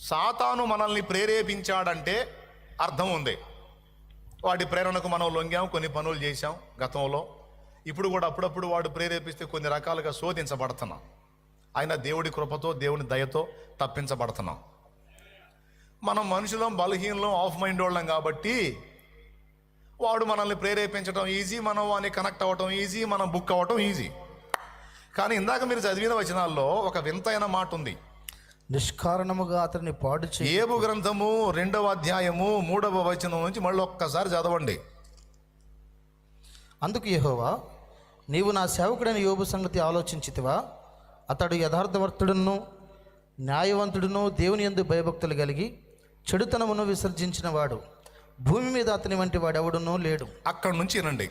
సాతాను మనల్ని ప్రేరేపించాడంటే అర్థం ఉంది. వాడి ప్రేరణకు మనం లొంగాం కొన్ని పనులు చేశాం గతంలో. ఇప్పుడు కూడా అప్పుడప్పుడు వాడు ప్రేరేపిస్తే కొన్ని రకాలుగా శోధించబడుతున్నాం. ఆయన దేవుడి కృపతో దేవుని దయతో తప్పించబడుతున్నాం. మనం మనుషులం బలహీనలం ఆఫ్ మైండ్ వాళ్ళం కాబట్టి వాడు మనల్ని ప్రేరేపించడం ఈజీ మనం వాడిని కనెక్ట్ అవ్వటం ఈజీ మనం బుక్ అవ్వటం ఈజీ కానీ ఇందాక మీరు చదివిన వచనాల్లో ఒక వింతైన మాట ఉంది. నిష్కారణముగా అతన్ని పాడు చేయి. ఏబు గ్రంథము రెండవ అధ్యాయము మూడవ వచనం నుంచి మళ్ళీ ఒక్కసారి చదవండి. అందుకు యెహోవా నీవు నా సేవకుడైన యోబు సంగతి ఆలోచించితివా? అతడు యథార్థవర్తుడును న్యాయవంతుడును దేవుని యందు భయభక్తులు కలిగి చెడుతనమును విసర్జించిన వాడు భూమి మీద అతని వంటి వాడెవడునూ లేడు. అక్కడి నుంచి వినండి.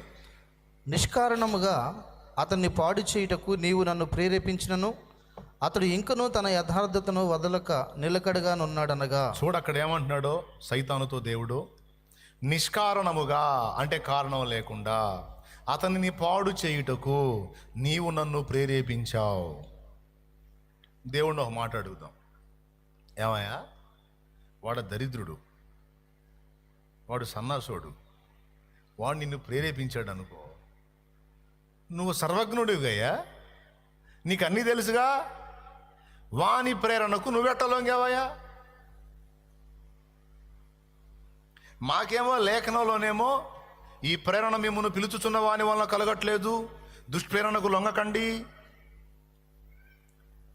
నిష్కారణముగా అతన్ని పాడు చేయుటకు నీవు నన్ను ప్రేరేపించినను అతడు ఇంకను తన యథార్థతను వదలక నిలకడగానున్నాడనగా చూడు అక్కడ ఏమంటున్నాడో సైతానుతో దేవుడు నిష్కారణముగా అంటే కారణం లేకుండా అతనిని పాడు చేయుటకు నీవు నన్ను ప్రేరేపించావు. దేవుణ్ణి ఒక మాట అడుగుదాం. ఏమయ్యా? వాడు దరిద్రుడు. వాడు సన్నాసుడు. వాడు నిన్ను ప్రేరేపించాడు అనుకో నువ్వు సర్వజ్ఞుడివయ్యా నీకు అన్నీ తెలుసుగా? వాని ప్రేరణకు నువ్వెట్టలోంగావయ్యా మాకేమో లేఖనంలోనేమో ఈ ప్రేరణ మిమ్మల్ని పిలుచుచున్న వాని వలన కలగట్లేదు. దుష్ప్రేరణకు లొంగకండి.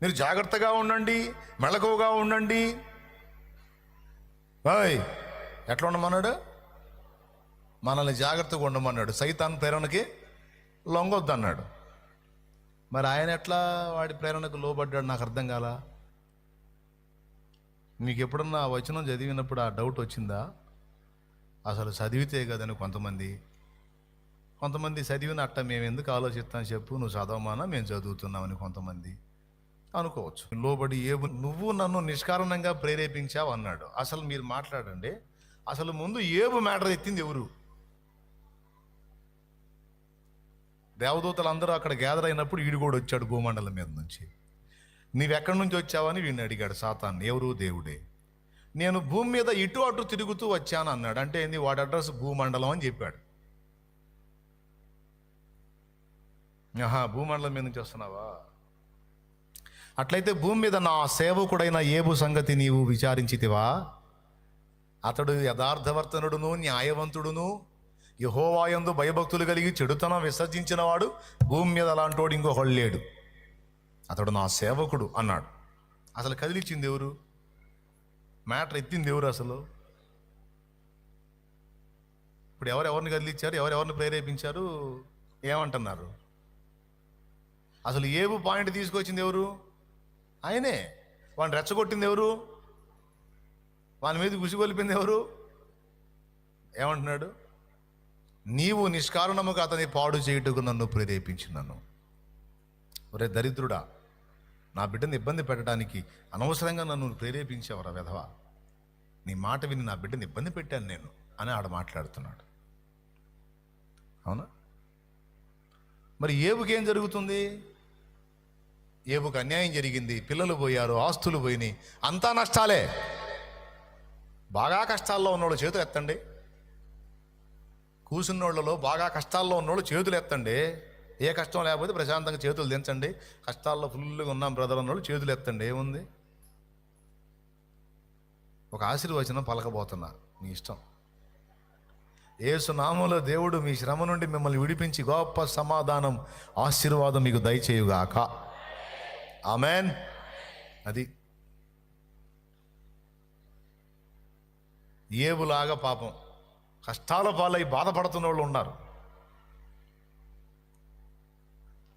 మీరు జాగ్రత్తగా ఉండండి మెళకువగా ఉండండి. బాయ్ ఎట్లా ఉండమన్నాడు? మనల్ని జాగ్రత్తగా ఉండమన్నాడు. సైతాన్ ప్రేరణకి లొంగొద్దన్నాడు. మరి ఆయన ఎట్లా వాడి ప్రేరణకు లోబడ్డాడు నాకు అర్థం కాల? మీకు ఎప్పుడన్నా ఆ వచనం చదివినప్పుడు ఆ డౌట్ వచ్చిందా? అసలు చదివితే కదని కొంతమంది కొంతమంది చదివిన అట్ట మేము ఎందుకు ఆలోచిస్తాం చెప్పు నువ్వు చదవమానా మేము చదువుతున్నామని కొంతమంది అనుకోవచ్చు. లోబడి ఏబు నువ్వు నన్ను నిష్కారణంగా ప్రేరేపించావు అన్నాడు. అసలు మీరు మాట్లాడండి. అసలు ముందు ఏబు మ్యాటర్ ఎత్తింది ఎవరు? దేవదూతలు అందరూ అక్కడ గ్యాదర్ అయినప్పుడు ఈడు కూడా వచ్చాడు భూమండలం మీద నుంచి. నీవెక్కడి నుంచి వచ్చావని వీడిని అడిగాడు సాతాన్. ఎవరు? దేవుడే. నేను భూమి మీద ఇటు అటు తిరుగుతూ వచ్చాను అన్నాడు. అంటే ఏంది? వాడి అడ్రస్ భూమండలం అని చెప్పాడు. ఆహా భూమండలం మీద నుంచి వస్తున్నావా? అట్లయితే భూమి మీద నా సేవకుడైన ఏబు సంగతి నీవు విచారించితివా? అతడు యథార్థవర్తనుడును న్యాయవంతుడును యహోవాయందు భయభక్తులు కలిగి చెడుతనం విసర్జించిన వాడు భూమి మీద అలాంటోడు ఇంకొకడు లేడు. అతడు నా సేవకుడు అన్నాడు. అసలు కదిలిచ్చింది ఎవరు? మ్యాటర్ ఎత్తింది ఎవరు అసలు? ఇప్పుడు ఎవరెవరిని కదిలిచ్చారు? ఎవరెవరిని ప్రేరేపించారు? ఏమంటున్నారు? అసలు ఏబు పాయింట్ తీసుకొచ్చింది ఎవరు? ఆయనే. వాడిని రెచ్చగొట్టింది ఎవరు? వాని మీద గుసిగొలిపింది ఎవరు? ఏమంటున్నాడు? నీవు నిష్కారణముగా అతని పాడు చేయుటకు నన్ను ప్రేరేపించినాను. ఒరే దరిద్రుడా నా బిడ్డని ఇబ్బంది పెట్టడానికి అనవసరంగా నన్ను ప్రేరేపించేవరా వెధవ? నీ మాట విని నా బిడ్డను ఇబ్బంది పెట్టాను నేను అని ఆడ మాట్లాడుతున్నాడు. అవునా? మరి ఏబుకేం జరుగుతుంది? ఏబుకు అన్యాయం జరిగింది పిల్లలు పోయారు ఆస్తులు పోయినాయి అంతా నష్టాలే. బాగా కష్టాల్లో ఉన్నోళ్ళు చేతులు ఎత్తండి. కూసున్నోళ్ళలో బాగా కష్టాల్లో ఉన్నోళ్ళు చేతులు ఎత్తండి. ఏ కష్టం లేకపోతే ప్రశాంతంగా చేతులు దించండి. కష్టాల్లో ఫుల్గా ఉన్నాం బ్రదర్ అన్నోళ్ళు చేతులు ఎత్తండి. ఏముంది? ఒక ఆశీర్వచనం పలకబోతున్నా. మీ ఇష్టం. ఏసునామంలో దేవుడు మీ శ్రమ నుండి మిమ్మల్ని విడిపించి గొప్ప సమాధానం ఆశీర్వాదం మీకు దయచేయుగాక. ఆమెన్. అది ఏబులాగా పాపం. కష్టాల పాలై బాధపడుతున్న వాళ్ళు ఉన్నారు.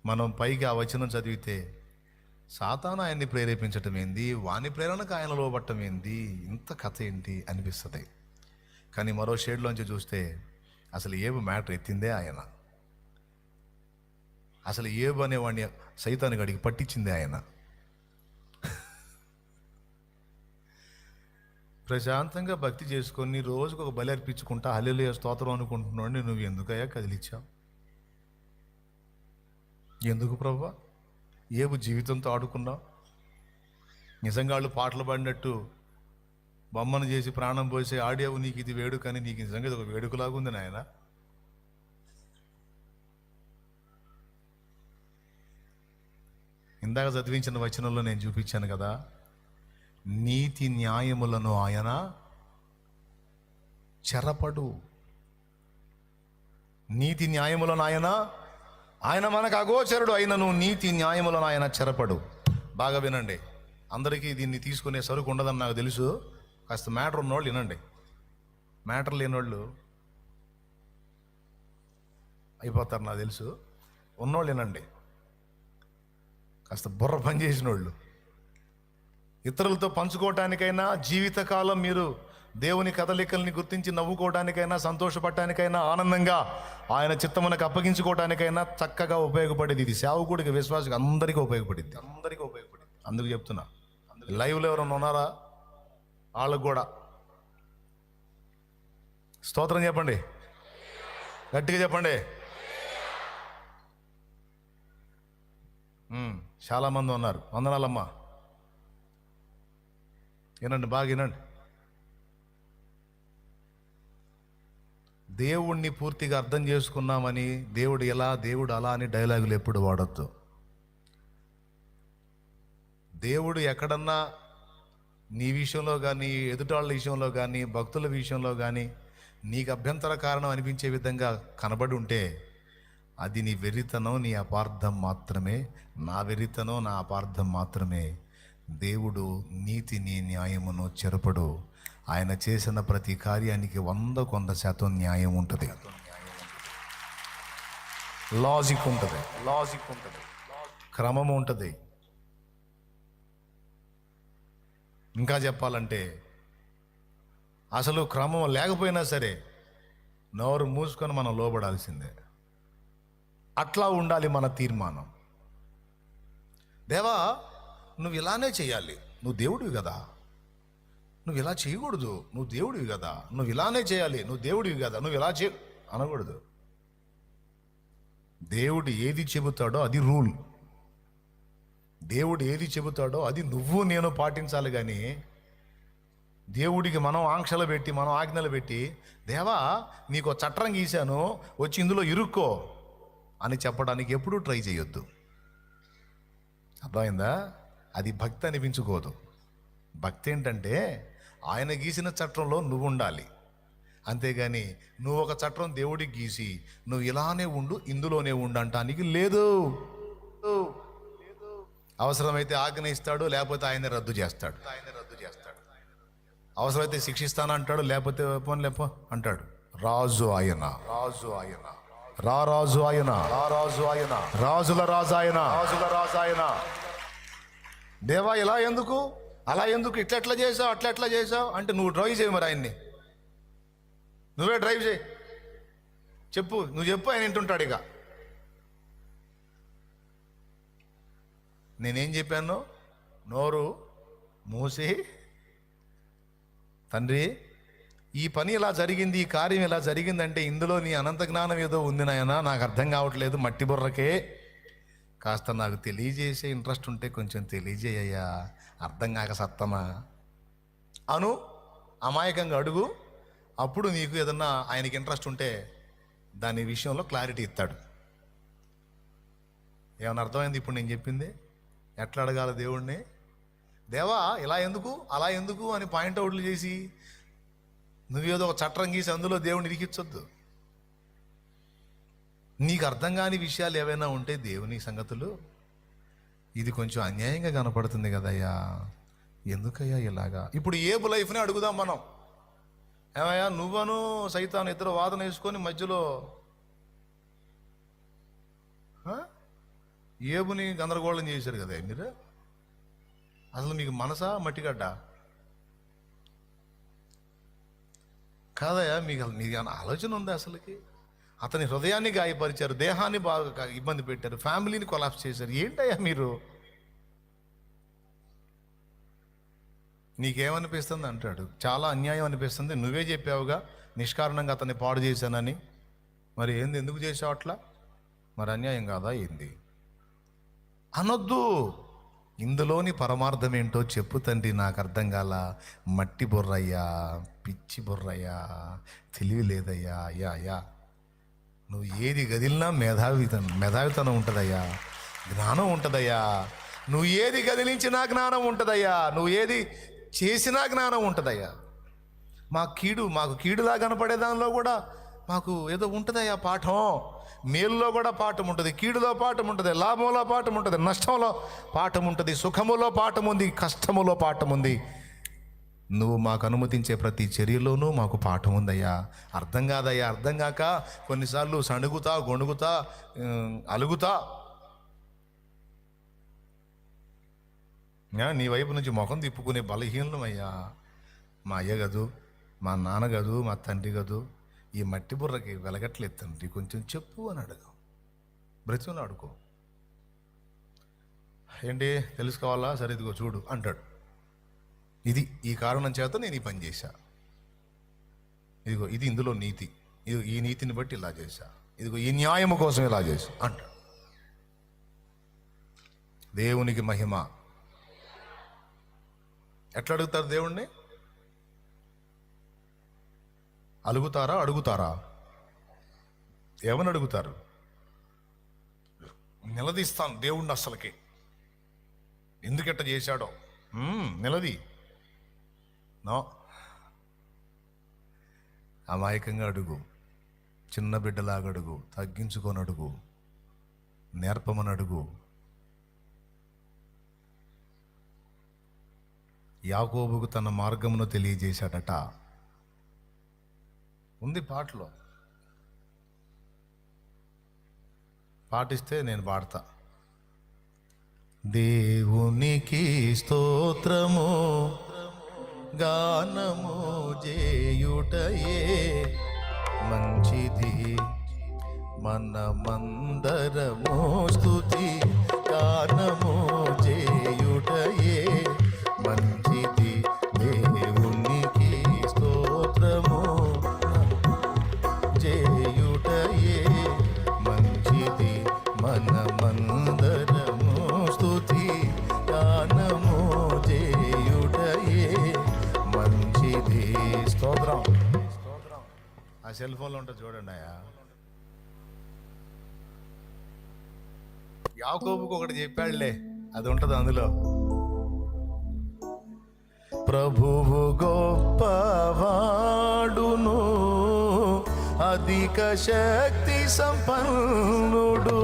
మనం పైకి ఆ వచనం చదివితే సాతాను ఆయన్ని ప్రేరేపించటం ఏంది? వాని ప్రేరణకు ఆయన లోబట్టం ఏంది? ఇంత కథ ఏంటి? అనిపిస్తుంది. కానీ మరో షేడ్లోంచి చూస్తే అసలు ఏబు మ్యాటర్ ఎత్తిందే ఆయన. అసలు ఏబు అనేవాడిని సైతానికి అడిగి పట్టించిందే ఆయన. ప్రశాంతంగా భక్తి చేసుకొని రోజుకు ఒక బలి అర్పించుకుంటా హల్లెలూయా స్తోత్రం అనుకుంటున్నాడు నువ్వు ఎందుకయ్యా కదిలిచ్చావు? ఎందుకు ప్రభా? ఏబు జీవితంతో ఆడుకున్నావు? నిజంగా వాళ్ళు పాటలు పాడినట్టు బొమ్మను చేసి ప్రాణం పోసి ఆడేవు నీకు ఇది వేడుక అని నీకు నిజంగా ఇది ఒక వేడుకలాగా ఉంది నాయన. ఇందాక చదివించిన వచనంలో నేను చూపించాను కదా నీతి న్యాయములను ఆయన చెరపడు. నీతి న్యాయములను ఆయన ఆయన మనకు అగోచరుడు అయినను నీతి న్యాయములను ఆయన చెరపడు. బాగా వినండి. అందరికీ దీన్ని తీసుకునే సరుకు ఉండదని నాకు తెలుసు. కాస్త మ్యాటర్ ఉన్నోళ్ళు వినండి. మ్యాటర్ లేనోళ్ళు అయిపోతారు నాకు తెలుసు. ఉన్నోళ్ళు వినండి. కాస్త బుర్ర పని చేసిన వాళ్ళు ఇతరులతో పంచుకోవటానికైనా జీవితకాలం మీరు దేవుని కదలికల్ని గుర్తించి నవ్వుకోవడానికైనా సంతోషపడటానికైనా ఆనందంగా ఆయన చిత్తమునకు అప్పగించుకోవడానికైనా చక్కగా ఉపయోగపడేది ఇది. సేవకుడికి విశ్వాసకి అందరికీ ఉపయోగపడింది అందరికీ ఉపయోగపడింది అందుకు చెప్తున్నా. లైవ్లో ఎవరైనా ఉన్నారా? వాళ్ళకు కూడా. స్తోత్రం చెప్పండి. గట్టిగా చెప్పండి. చాలామంది ఉన్నారు. వందనాలమ్మా. వినండి బాగా వినండి. దేవుణ్ణి పూర్తిగా అర్థం చేసుకున్నామని దేవుడు ఎలా దేవుడు అలా అని డైలాగులు ఎప్పుడు వాడద్దు. దేవుడు ఎక్కడన్నా నీ విషయంలో కానీ ఎదుటాళ్ళ విషయంలో కానీ భక్తుల విషయంలో కానీ నీకు అభ్యంతర కారణం అనిపించే విధంగా కనబడి ఉంటే అది నీ వెర్రితనం నీ అపార్థం మాత్రమే. నా వెర్రితనం నా అపార్థం మాత్రమే. దేవుడు నీతిని న్యాయమును చెరపడు. ఆయన చేసిన ప్రతి కార్యానికి వంద కొంద శాతం న్యాయం ఉంటుంది. లాజిక్ ఉంటుంది. లాజిక్ ఉంటుంది. క్రమం ఉంటుంది. ఇంకా చెప్పాలంటే అసలు క్రమం లేకపోయినా సరే నోరు మూసుకొని మనం లోబడాల్సిందే. అట్లా ఉండాలి మన తీర్మానం. దేవా నువ్వు ఇలానే చేయాలి. నువ్వు దేవుడివి కదా. నువ్వు ఇలా చేయకూడదు. నువ్వు దేవుడివి కదా. నువ్వు ఇలానే చేయాలి. నువ్వు దేవుడివి కదా. నువ్వు ఇలా చే అనకూడదు. దేవుడు ఏది చెబుతాడో అది రూల్. దేవుడు ఏది చెబుతాడో అది నువ్వు నేను పాటించాలి కానీ దేవుడికి మనం ఆంక్షలు పెట్టి మనం ఆజ్ఞలు పెట్టి దేవా నీకు చట్టం గీశాను వచ్చి ఇందులో ఇరుక్కో అని చెప్పడానికి ఎప్పుడూ ట్రై చేయొద్దు. అర్థమైందా? అది భక్తి అనిపించుకోదు. భక్తి ఏంటంటే ఆయన గీసిన చట్టంలో నువ్వు ఉండాలి. అంతేగాని నువ్వు ఒక చట్టం దేవుడికి గీసి నువ్వు ఇలానే ఉండు ఇందులోనే ఉండు అంటానికి లేదు. అవసరమైతే ఆజ్ఞ ఇస్తాడు లేకపోతే ఆయన రద్దు చేస్తాడు. ఆయన రద్దు చేస్తాడు అవసరమైతే శిక్షిస్తాను అంటాడు లేకపోతే పోనీ లేపో అంటాడు. రాజు ఆయన రాజు ఆయన. రా రాజు ఆయన. రా రాజు ఆయన. రాజుల రాజు ఆయన. రాజుల రాజు ఆయన. దేవా ఇలా ఎందుకు? అలా ఎందుకు? ఇట్లెట్లా చేసావు? అట్లెట్లా చేసావు? అంటే నువ్వు డ్రైవ్ చేయి మరి ఆయన్ని. నువ్వే డ్రైవ్ చేయి. చెప్పు నువ్వు చెప్పు ఆయన వింటుంటాడు ఇక. నేనేం చెప్పాను? నోరు మూసి తండ్రి ఈ పని ఇలా జరిగింది? ఈ కార్యం ఇలా జరిగిందంటే ఇందులో నీ అనంత జ్ఞానం ఏదో ఉంది నాయన. నాకు అర్థం కావట్లేదు మట్టి బుర్రకే. కాస్త నాకు తెలియజేసే ఇంట్రెస్ట్ ఉంటే కొంచెం తెలియజేయ్యా అర్థం కాక సత్తమా అను అమాయకంగా అడుగు. అప్పుడు నీకు ఏదన్నా ఆయనకి ఇంట్రెస్ట్ ఉంటే దాని విషయంలో క్లారిటీ ఇస్తాడు. ఏమైనా అర్థమైంది ఇప్పుడు నేను చెప్పింది? ఎట్లా అడగాల దేవుణ్ణి? దేవా ఇలా ఎందుకు? అలా ఎందుకు అని పాయింట్ అవుట్లు చేసి నువ్వేదో ఒక చట్టం గీసి అందులో దేవుణ్ణి ఇరికించొద్దు. నీకు అర్థం కాని విషయాలు ఏవైనా ఉంటే దేవుని సంగతులు ఇది కొంచెం అన్యాయంగా కనపడుతుంది కదయ్యా. ఎందుకయ్యా ఇలాగా? ఇప్పుడు ఏబు లైఫ్ని అడుగుదాం మనం. ఏమయ్యా నువ్వను సైతాను ఇద్దరు వాదన వేసుకొని మధ్యలో ఏబుని గందరగోళం చేశారు కదా మీరు? అసలు మీకు మనసా మట్టిగడ్డ? కాదయ్యా మీకు మీకు ఆలోచన ఉందా అసలుకి? అతని హృదయాన్ని గాయపరిచారు దేహాన్ని బాగా ఇబ్బంది పెట్టారు ఫ్యామిలీని కొలాప్స్ చేశారు. ఏంటయ్యా మీరు? నీకేమనిపిస్తుంది అంటాడు. చాలా అన్యాయం అనిపిస్తుంది. నువ్వే చెప్పావుగా నిష్కారణంగా అతన్ని పాడు చేశానని. మరి ఏంది ఎందుకు చేసావు అట్లా? మరి అన్యాయం కాదా ఏంది? అనొద్దు. ఇందులోని పరమార్థం ఏంటో చెప్పు తండ్రి నాకు అర్థం కాల. మట్టి బుర్రయ్యా పిచ్చి బుర్రయ్యా తెలివి లేదయ్యా యా యా. నువ్వు ఏది గదిలినా మేధావితనం మేధావితనం ఉంటుందయ్యా. జ్ఞానం ఉంటుందయ్యా. నువ్వు ఏది గదిలించినా జ్ఞానం ఉంటుందయ్యా. నువ్వు ఏది చేసినా జ్ఞానం ఉంటుందయ్యా. మా కీడు మాకు కీడులా కనపడే దానిలో కూడా మాకు ఏదో ఉంటుందయ్యా పాఠం. మేలులో కూడా పాఠం ఉంటుంది కీడులో పాఠం ఉంటుంది లాభంలో పాఠం ఉంటుంది నష్టంలో పాఠం ఉంటుంది సుఖములో పాఠం ఉంది కష్టములో పాఠం ఉంది. నువ్వు మాకు అనుమతించే ప్రతి చర్యలోనూ మాకు పాఠం ఉందయ్యా. అర్థం కాదయ్యా అర్థం కాక కొన్నిసార్లు సణుగుతా గొణుగుతా అలుగుతా. నీ వైపు నుంచి ముఖం తిప్పుకునే బలహీనమయ్యా మా అయ్య గదు మా నాన్న గదు మా తండ్రి గదు ఈ మట్టి బుర్రకి వెలగట్లేదు తండ్రి. కొంచెం చెప్పు అని అడుగు. బ్రతుకుని అడుకో ఏంటి తెలుసుకోవాలా? సరే ఇదిగో చూడు అంటాడు. ఇది ఈ కారణం చేత నేను ఈ పని చేశా. ఇదిగో ఇది ఇందులో నీతి. ఇది ఈ నీతిని బట్టి ఇలా చేశా. ఇదిగో ఈ న్యాయము కోసం ఇలా చేశా అంట. దేవునికి మహిమ. ఎట్లా అడుగుతారు దేవుణ్ణి? అలుగుతారా అడుగుతారా? ఏమని అడుగుతారు నిలదీస్తాను దేవుణ్ణి అసలుకి ఎందుకెట్ట చేశాడో? నిలది. నో అమాయకంగా అడుగు. చిన్న బిడ్డలాగా అడుగు. తగ్గించుకొని అడుగు. నేర్పమని అడుగు. యాకోబుకు తన మార్గమును తెలియజేశాడట. ఉంది పాటలో. పాటిస్తే నేను పాడతా. దేవునికి స్తోత్రము. గానము చేయుటయే మంచిది. మనమందరము స్థుతి గానము చేయుటయే మంచి ఆ సెల్ ఫోన్లో ఉంటుంది చూడండి అయ్యా. యాకోబుకు ఒకటి చెప్పాడులే అది ఉంటుంది అందులో. ప్రభువు గొప్పవాడును అధిక శక్తి సంపన్నుడు.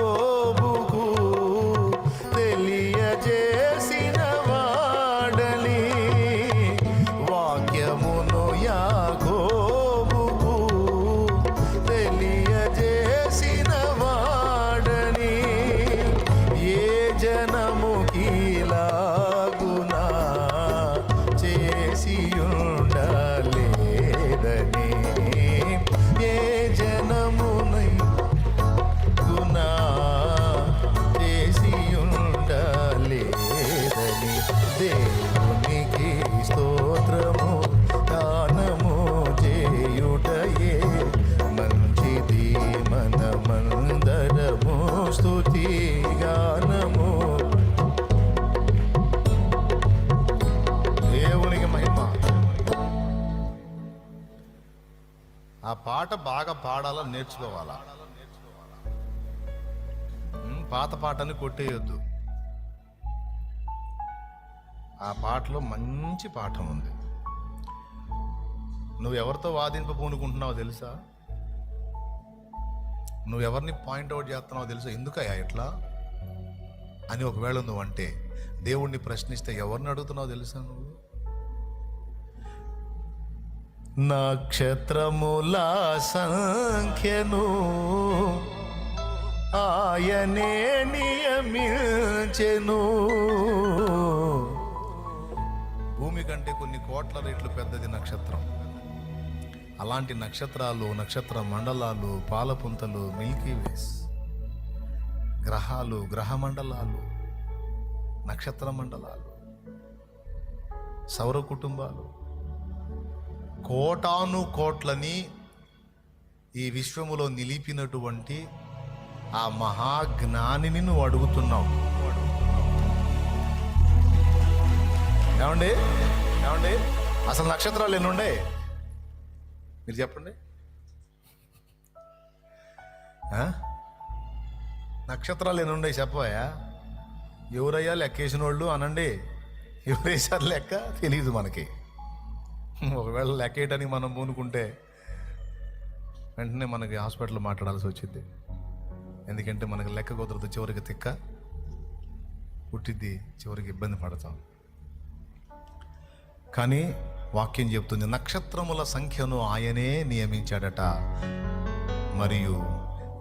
యాకోబుకు పాడాలా నేర్చుకోవాలా? పాత పాటని కొట్టేయొద్దు. ఆ పాటలో మంచి పాఠం ఉంది. నువ్వు ఎవరితో వాదింపబూనుకుంటున్నావో తెలుసా? నువ్వు ఎవరిని పాయింట్ అవుట్ చేస్తున్నావో తెలుసా? ఎందుకయ్యా ఇట్లా? అని ఒకవేళ నువ్వు అంటే దేవుణ్ణి ప్రశ్నిస్తే ఎవరిని అడుగుతున్నావు తెలుసా నువ్వు? నక్షత్రముల సంఖ్యను ఆయనే నియమించెను. భూమి కంటే కొన్ని కోట్ల రెట్లు పెద్దది నక్షత్రం. అలాంటి నక్షత్రాలు నక్షత్ర మండలాలు పాలపుంతలు మిల్కీవేస్ గ్రహాలు గ్రహ మండలాలు నక్షత్ర మండలాలు. సౌర కుటుంబాలు కోటాను కోట్లని ఈ విశ్వములో నిలిపినటువంటి ఆ మహాజ్ఞానిని నువ్వు అడుగుతున్నావు. ఏమండి? ఏమండి? అసలు నక్షత్రాలు ఎన్ని మీరు చెప్పండి. నక్షత్రాలు ఎన్ని ఉన్నాయి చెప్పాయా ఎవరయ్యా లెక్కేసిన వాళ్ళు అనండి? ఎవరేసారు లెక్క? తెలియదు మనకి. ఒకవేళ లెక్కేయటానికి మనం పూనుకుంటే వెంటనే మనకి హాస్పిటల్ మాట్లాడాల్సి వచ్చింది. ఎందుకంటే మనకి లెక్క కుదరదు చివరికి తిక్క పుట్టిద్ది చివరికి ఇబ్బంది పడతాం. కానీ వాక్యం చెప్తుంది నక్షత్రముల సంఖ్యను ఆయనే నియమించాడట మరియు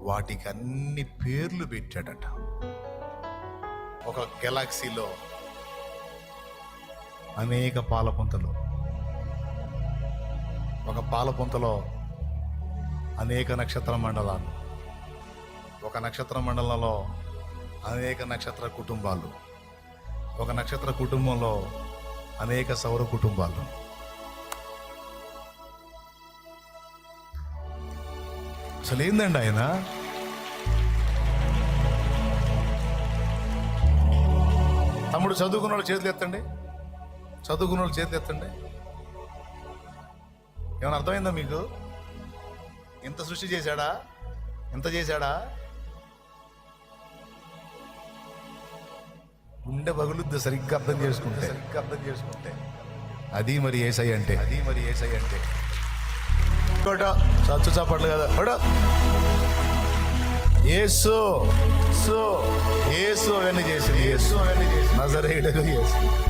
వాటికి అన్ని పేర్లు పెట్టాడట. ఒక గెలాక్సీలో అనేక పాలపుంతలు ఒక పాలపుంతలో అనేక నక్షత్ర మండలాలు. ఒక నక్షత్ర మండలంలో అనేక నక్షత్ర కుటుంబాలు. ఒక నక్షత్ర కుటుంబంలో అనేక సౌర కుటుంబాలు. అసలు ఏందండి ఆయన? తమ్ముడు చదువుకున్న వాళ్ళు చేతులు ఎత్తండి. చదువుకున్న వాళ్ళు చేతులు ఎత్తండి. ఏమైనా అర్థమైందా మీకు? ఇంత సృష్టి చేశాడా? ఇంత చేశాడా? గుండె పగులుద్ది సరిగ్గా అర్థం చేసుకుంటే. సరిగ్గా అర్థం చేసుకుంటే. అది మరి ఏసై అంటే. అది మరి ఏసై అంటే. కొట చచ్చు చాపట్లు కదా. కొడ ఏసు. సో. ఏసు అవన్నీ చేసింది. ఏసు అవన్నీ చేసి నజరేయుడకు ఏసు.